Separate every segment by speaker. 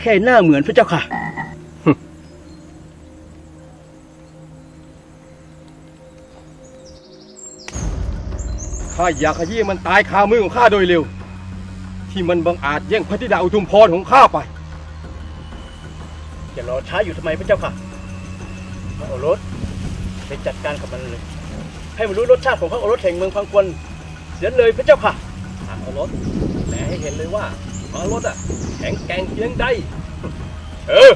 Speaker 1: แค่หน้าเหมือนพระเจ้าค่ะ
Speaker 2: ข้าอยากขยี้มันตายคามือของข้าโดยเร็ว ที่มันบังอาจแย่งพระธิดาอุทุมพรของข้าไป
Speaker 1: จะรอช้าอยู่ทำไมพระเจ้าค่ะพระโอรสไปจัดการกับมันเลย ให้มันรู้รสชาติของพระโอรสแห่งเมืองพังกวนเสียเลยพระเจ้าค่ะ
Speaker 3: พระโอรสแหมให้เห็นเลยว่า พระโอรสอะแข็งแกร่งเพียงใด
Speaker 2: เออ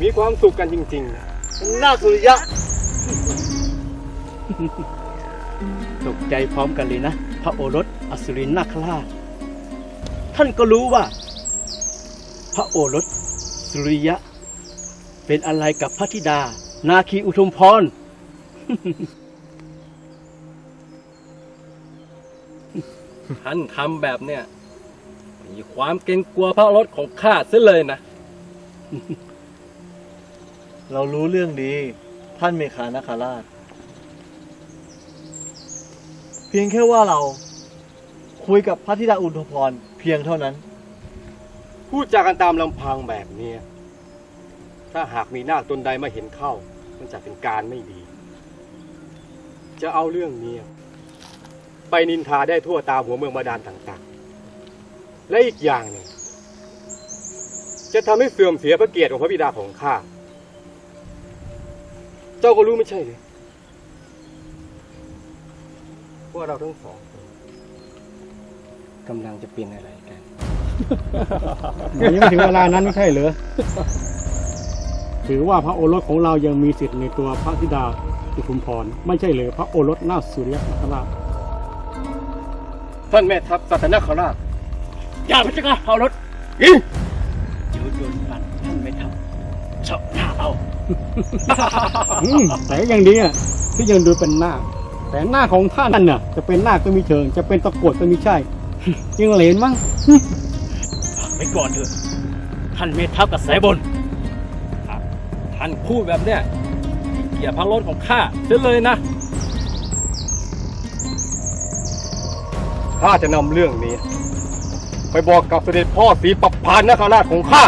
Speaker 2: มีความสุขกันจริงๆนะ
Speaker 1: น้าสุริยะ ตกใจพร้อมกันเลยนะ พระโอรสอสุรินนาคราช ท่านก็รู้ว่า พระโอรสสุริยะ เป็นอะไรกับพระธิดา นาคีอุทุมพร
Speaker 3: ท่านทำแบบเนี้ยมีความเกรงกลัวพระโอรสของข้าเสียเลยนะ
Speaker 4: เรารู้เรื่องดี ท่านเมฆานาคาราช เพียงแค่ว่าเรา คุยกับพระธิดาอุทุมพรเพียงเท่านั้น
Speaker 2: พูดจากันตามลำพังแบบเนี้ยถ้าหากมีนาคตนใดมาเห็นเข้า มันจะเป็นการไม่ดี จะเอาเรื่องเนี้ยไปนินทาได้ทั่วตามหัวเมืองบาดาลต่างๆ และอีกอย่างหนึ่งจะทำให้เสื่อมเสียพระเกียรติของพระบิดาของข้า เจ้าก็รู้ไม่ใช่เลยว่าเราทั้งสองกำลังจะเป็นอะไรกัน
Speaker 5: ยังไม่ถึงเวลานั้นไม่ใช่เหรอ ถือว่าพระโอรสของเรายังมีสิทธิ์ในตัวพระธิดา อุทุมพร ไม่ใช่เหรอพระโอรสนาถสุริยะนาคราช
Speaker 2: ท่านแม่ทัพสัตนคราช
Speaker 1: อย่าพระเจ้าค่ะพระโอรส
Speaker 2: อี
Speaker 1: เดี๋ยวโยนกันท่านไม่ทำเฉาะหน้าเอา
Speaker 5: อืมแต่ก็ยังดีอะที่ยังดูเป็นหน้าคแต่หน้าของท่านนั่นน่ะ จะเป็นหน้าคก็มีเชิง จะเป็นตะกรวดก็มีใช่จริงเหลนมั้ง
Speaker 1: ฝากไว้ก่อนเถอะ ท่านเมทัพกับสายบน
Speaker 3: ท่านพูดแบบเนี้ย เกลียดพระโอรสของข้าเสียเลยนะ
Speaker 2: ข้าจะนำเรื่องนี้ ไปบอกกับเสด็จพ่อศรีปพานนคราชของข้า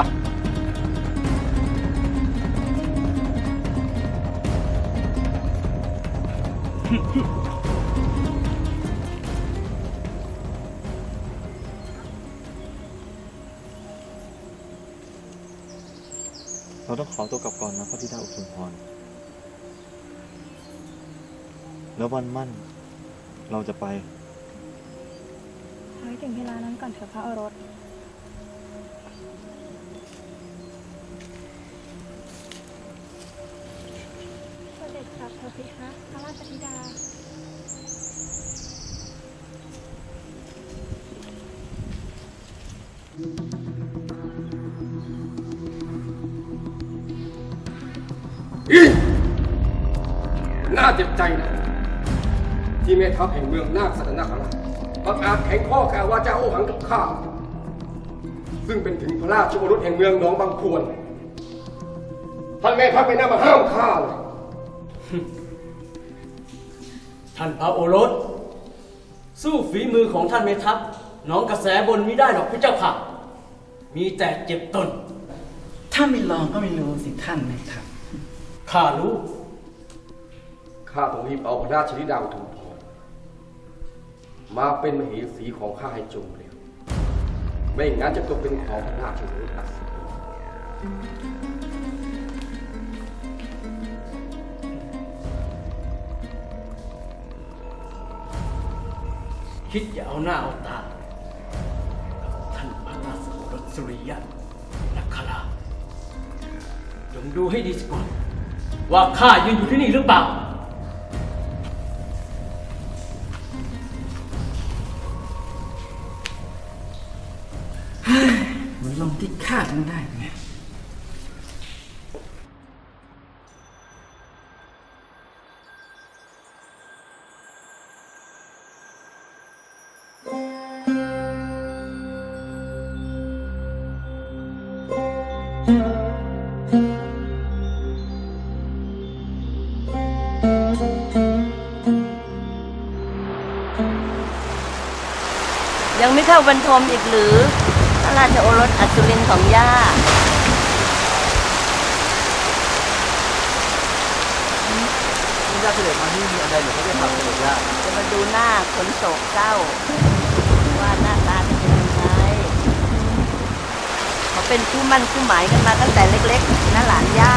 Speaker 4: เราต้องขอตัวกลับก่อนนะพระธิดาอุทุมพร แล้ววันมั่น เราจะไป
Speaker 6: ไว้ถึงเวลานั้นก่อนเถอะพระโอรส เสด็จกลับเถอะเพคะพระราชธิดา
Speaker 2: น่าเจ็บใจนะ ที่แม่ทัพแห่งเมืองนาคสัตนคราชบังอาจแข็งข้อกล่าววาจาโอหังกับข้า ซึ่งเป็นถึงพระราชโอรสแห่งเมืองหนองบางควร ท่านแม่ทัพไม่น่ามาห้ามข้าเลย
Speaker 1: ท่านพระโอรส สู้ฝีมือของท่านเมทัพน้องกระแสบนมิได้หรอกพระเจ้าค่ะ มีแต่เจ็บตน
Speaker 7: ถ้าไม่ลองก็ไม่รู้สิท่านนะครับ
Speaker 1: ข้ารู้
Speaker 2: ข้าต้องรีบเอาพระราชธิดาอุทุมพร มาเป็นมเหสีของข้าให้จงเร็ว ไม่งั้นจะตกเป็นของพระราชโอรสอัศวิน
Speaker 1: คิดอย่าเอาหน้าเอาตากับท่านพระราชโอรสสุริยะนักคราจงดูให้ดีสิก่อนว่าข้ายืนอยู่ที่นี่หรือเปล่า
Speaker 7: ลงที่ข้ามันได้ไง
Speaker 8: ยังไม่เข้าบรรทมอีกหรือ ระราชโอรสอัศวินของย่า
Speaker 4: ที่ญาติเสด็จมาที่มีอะไรหรือเขาจะทำเสด็จย่า
Speaker 8: จะมาดูหน้าคนโศกเศร้า ว่าหน้าตาจะเป็นยังไงเขาเป็นคู่มั่นคู่หมายกันมาตั้งแต่เล็กๆนะหลานย่า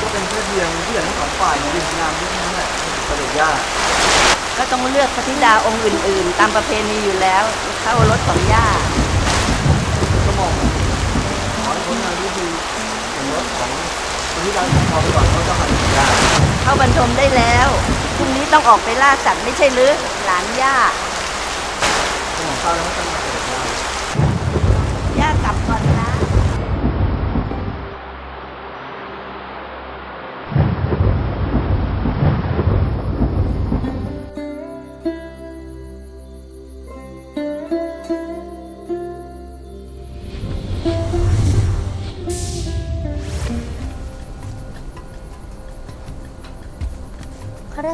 Speaker 4: ก็เป็นแค่อเพียงผู้ใหญ่ทั้งสองฝ่ายยืนงานที่นั้นแหละเสด็จย่า
Speaker 8: ก็ต้องเลือกพระธิดาองค์อื่น ๆ ตามประเพณีอยู่แล้ว เข้ารถของย่า
Speaker 4: ก็มองขอให้พ้นงานที่ดีเป็นรถของคนที่ได้ของเขาไปก่อนเขาจะหันย่า
Speaker 8: เข้าบรรทมได้แล้วพรุ่งนี้ต้องออกไปล่าสัตว์ไม่ใช่หรือหลานย่า
Speaker 4: ของข้าวแล้วก็จะ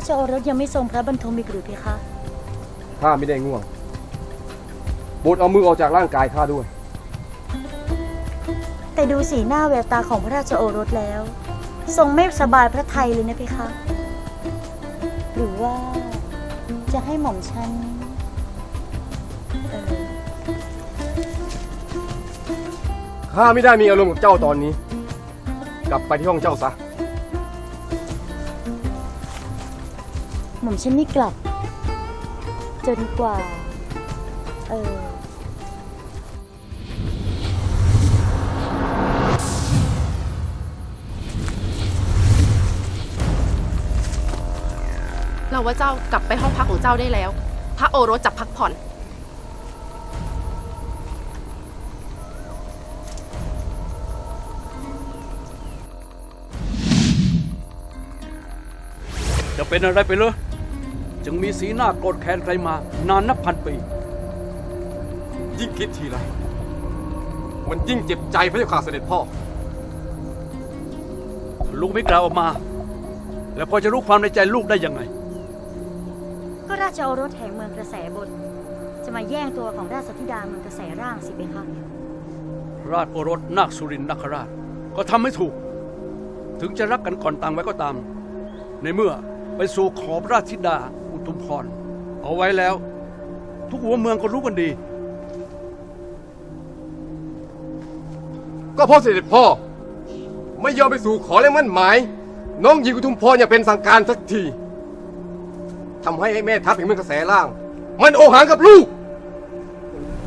Speaker 6: ชโอรสยังไม่ทรงพระบรรทมอีกหรือเพคะ
Speaker 2: ข้าไม่ได้ง่วงบดเอามือออกจากร่างกายข้าด้วย
Speaker 6: แต่ดูสีหน้าแววตาของพระราชโอรสแล้ว ทรงไม่สบายพระทัยเลยนะเพคะ หรือว่าจะให้หม่อมฉันเออ
Speaker 2: ข้าไม่ได้มีอารมณ์กับเจ้าตอนนี้ กลับไปที่ห้องเจ้าซะ
Speaker 6: หม่อมฉันไม่กลับ จนกว่า เออ
Speaker 9: เราว่าเจ้ากลับไปห้องพักของเจ้าได้แล้ว พระโอรสจับพักผ่อน
Speaker 10: จะเป็นอะไรไปเลย จึงมีสีหน้าโกรธแค้นใครมา นานนับพันปี
Speaker 2: ยิ่งคิดทีไรมันยิ่งเจ็บใจพระเจ้าข่าเสด็จพ่อ
Speaker 10: ลูกไม่กล่าวออกมา แล้วพอจะรู้ความในใจลูกได้ยังไง
Speaker 6: ก็ราชโอรสแห่งเมืองกระแสบนจะมาแย่งตัวของราชธิดาเมืองกระแสร่างสิเพคะ
Speaker 10: ราชโอรสนาคสุรินทร์นาคราช ก็ทำไม่ถูก ถึงจะรักกันก่อนต่างไว้ก็ตาม ในเมื่อไปสู่ขอบราชธิดาอุ ทุมพร เอาไว้แล้ว ทุกหัวเมืองก็รู้กันดี
Speaker 2: ก็เพราะเสด็จพ่อ ไม่ยอมไปสู่ขอและมั่นหมาย น้องหญิงอุทุมพรอย่าเป็นสังการสักทีทำให้ไอ้แม่ทัพแห่งเมืองกระแสล่าง มันโอหังกับลูก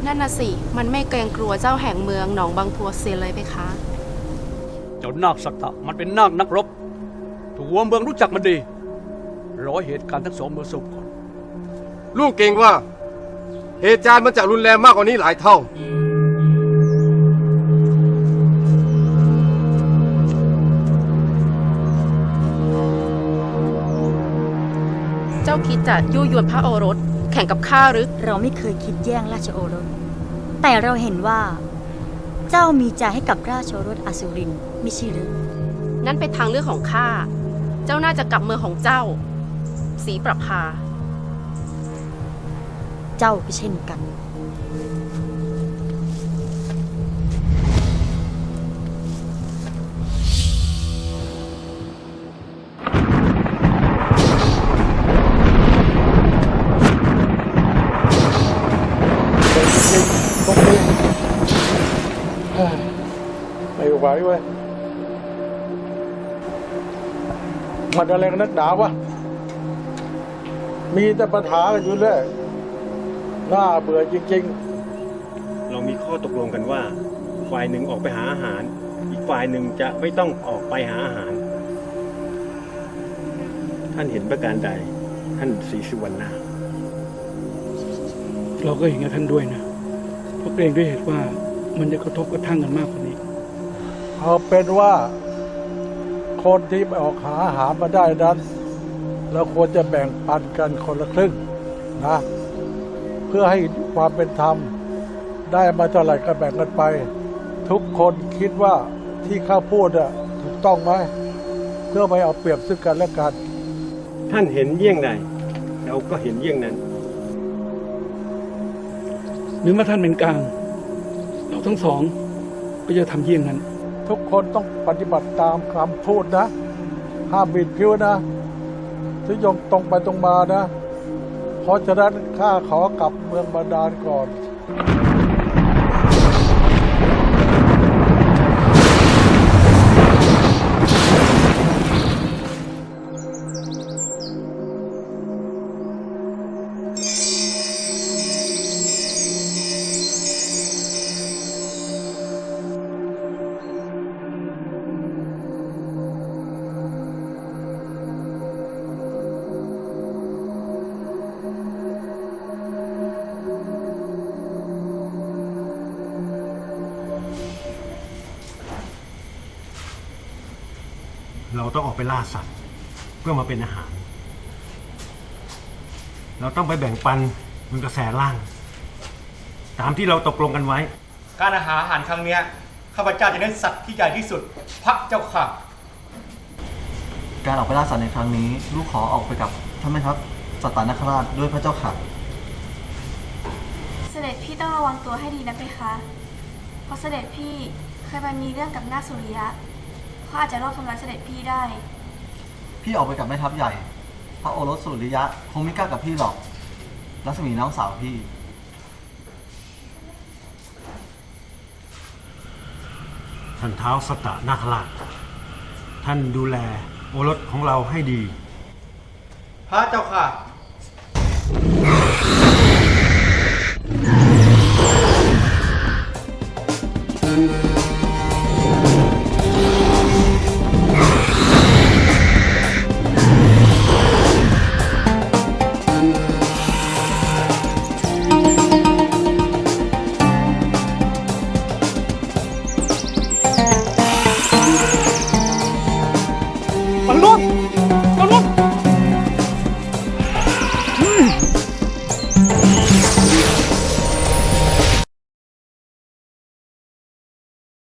Speaker 9: นั่นน่ะสิ มันไม่เกรงกลัวเจ้าแห่งเมืองหนองบางพัวเสียเลยไปคะ
Speaker 10: เจ้านาคสักตะมันเป็นนาคนักรบถูกหัวเมืองรู้จักมันดี รอเหตุการณ์ทั้งสองเมื่อสบก่อน
Speaker 2: ลูกเก่งว่า เหตุการณ์มันจะรุนแรงมากกว่านี้หลายเท่า
Speaker 9: เจ้าคิดจะยุยวนพระโอรส แข่งกับข้าหรือ
Speaker 6: เราไม่เคยคิดแย่งราชโอรส แต่เราเห็นว่า เจ้ามีใจให้กับราชโอรสอสุรินทร์ไม่ใช่หรือ
Speaker 9: นั่นเป็นทางเลือกของข้า เจ้าน่าจะกลับเมืองของเจ้า สีประภา
Speaker 6: เจ้าก็เช่นกัน
Speaker 5: ตรงนี้ไม่ไหวเว้ยมันอะไรกันนักหนาวะ มีแต่ปัญหากันอยู่เรื่อยน่าเบื่อจริง
Speaker 11: เรามีข้อตกลงกันว่า ฝ่ายหนึ่งออกไปหาอาหาร อีกฝ่ายหนึ่งจะไม่ต้องออกไปหาอาหาร ท่านเห็นประการใด ท่านศรีสุวรรณา
Speaker 10: เราก็เห็นกับท่านด้วยนะ เพราะเกรงด้วยเหตุว่ามันจะกระทบกระทั่งกันมากกว่านี้
Speaker 5: ๆ เอาเป็นว่า คนที่ไปออกหาอาหารมาได้นั้น เราควรจะแบ่งปันกันคนละครึ่งนะเพื่อให้ความเป็นธรรม ได้มาเท่าไหร่ก็แบ่งกันไป ทุกคนคิดว่าที่ข้าพูดอะถูกต้องไหมเพื่อไม่เอาเปรียบซึ่งกันและกัน
Speaker 11: ท่านเห็นเยี่ยงใด
Speaker 12: เราก็เห็นเยี่ยงนั้น
Speaker 13: หรือว่าท่านเป็นกลาง เราทั้งสองก็จะทำเยี่ยงนั้น
Speaker 2: ทุกคนต้องปฏิบัติตามคำพูดนะ ห้ามบิดพิ้วนะ ที่ยงตรงไปตรงมานะ เพราะฉะนั้นข้าขอกลับเมืองบาดาลก่อน
Speaker 12: เราต้องออกไปล่าสัตว์เพื่อมาเป็นอาหาร เราต้องไปแบ่งปันบนกระแสล่าง ตามที่เราตกลงกันไว้
Speaker 14: การอาหารอาหารครั้งเนี้ยข้าพเจ้าจะเน้นสัตว์ที่ใหญ่ที่สุดพระเจ้าค่ะ
Speaker 4: การออกไปล่าสัตว์ในครั้งนี้ ลูกขอออกไปกับท่านแม่ทัพสัตตานคราชด้วยพระเจ้าค่ะ
Speaker 15: เสด็จพี่ต้องระวังตัวให้ดีนะเพคะ เพราะเสด็จพี่เคยมามีเรื่องกับนาคสุริยะเข้าอาจจะรอบทำร้ายเสด็จพี่ได้
Speaker 4: พี่ออกไปกับแม่ทัพใหญ่ พระโอรสสุริยะคงไม่กล้ากับพี่หรอกรัศมีน้องสาวพี่
Speaker 12: ท่านเท้าสตะนาคราชท่านดูแลโอรสของเราให้ดี
Speaker 14: พระเจ้าค่ะ thank you